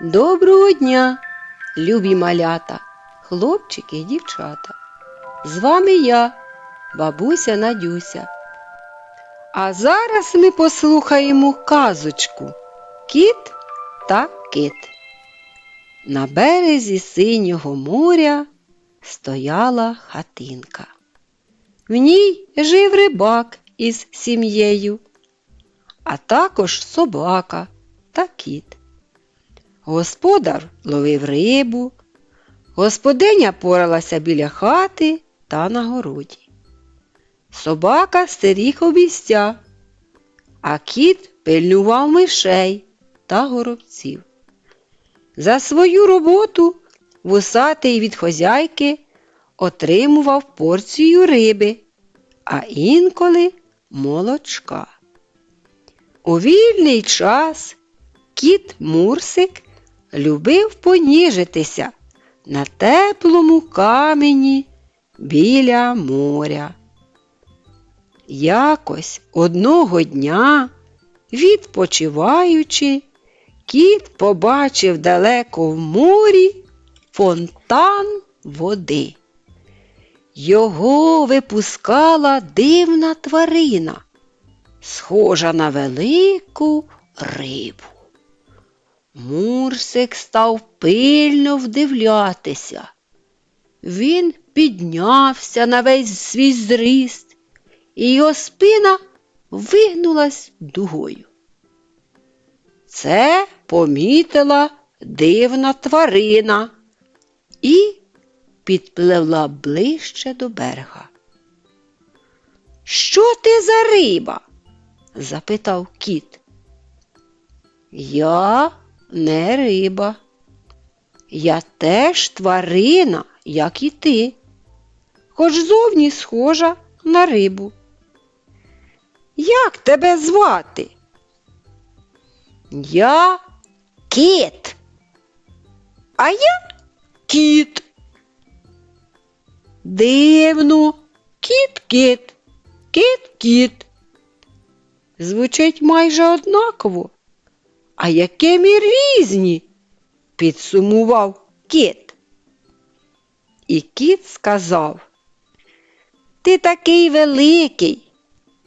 Доброго дня, любі малята, хлопчики і дівчата. З вами я, бабуся Надюся. А зараз ми послухаємо казочку Кіт та кит. На березі синього моря стояла хатинка. В ній жив рибак із сім'єю, а також собака та кіт. Господар ловив рибу, господиня поралася біля хати та на городі. Собака стеріг обістя, а кіт пильнував мишей та горобців. За свою роботу вусатий від хозяйки отримував порцію риби, а інколи молочка. У вільний час кіт Мурсик любив поніжитися на теплому камені біля моря. Якось одного дня, відпочиваючи, кіт побачив далеко в морі фонтан води. Його випускала дивна тварина, схожа на велику рибу. Мурсик став пильно вдивлятися. Він піднявся на весь свій зріст, і його спина вигнулась дугою. Це помітила дивна тварина і підпливла ближче до берега. Що ти за риба? запитав кіт. Я не риба. Я теж тварина, як і ти, хоч зовні схожа на рибу. Як тебе звати? Я кіт. А я кіт. Дивно, кіт-кіт, кіт-кіт. Звучить майже однаково. А яке ми різні? підсумував кіт. І кіт сказав, ти такий великий,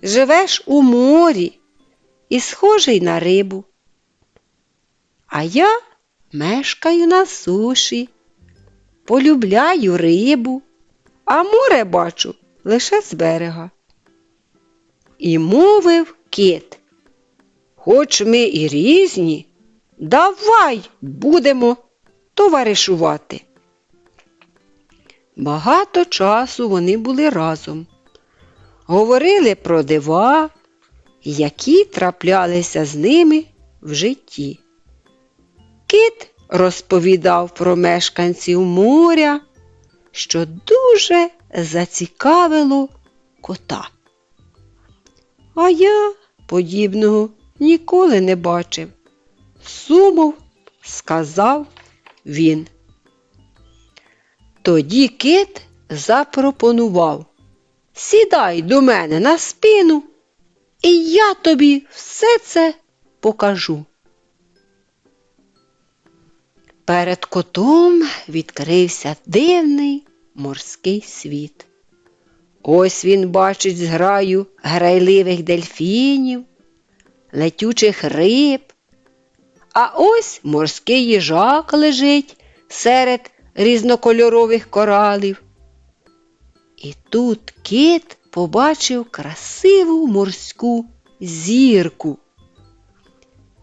живеш у морі і схожий на рибу. А я мешкаю на суші, полюбляю рибу, а море бачу лише з берега. І мовив кит. Хоч ми і різні, давай будемо товаришувати. Багато часу вони були разом, говорили про дива, які траплялися з ними в житті. Кит розповідав про мешканців моря, що дуже зацікавило кота. А я подібного ніколи не бачив. Сумов, сказав він. Тоді кит запропонував Сідай до мене на спину, і я тобі все це покажу. Перед котом відкрився дивний морський світ. Ось він бачить зграю грайливих дельфінів, летючих риб, а ось морський їжак лежить серед різнокольорових коралів. І тут кит побачив красиву морську зірку.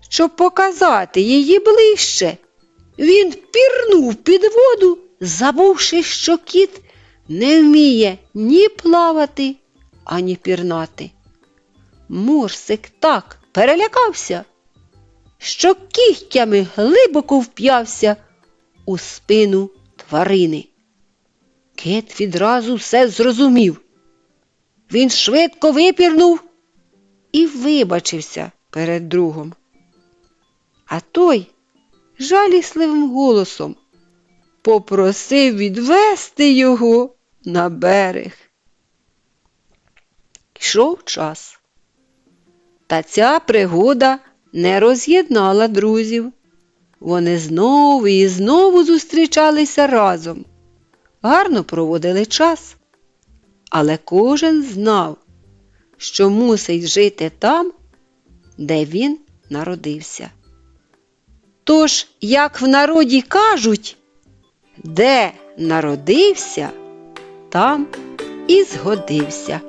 Щоб показати її ближче, він пірнув під воду, забувши, що кіт не вміє ні плавати, ані пірнати. Мурсик так перелякався, що кігтями глибоко вп'явся у спину тварини. Кит відразу все зрозумів. Він швидко випірнув і вибачився перед другом. А той жалісливим голосом попросив відвести його на берег. Йшов час. Та ця пригода не роз'єднала друзів. вони знову і знову зустрічалися разом, гарно проводили час, але кожен знав, що мусить жити там, де він народився. Тож, як в народі кажуть, де народився, там і згодився.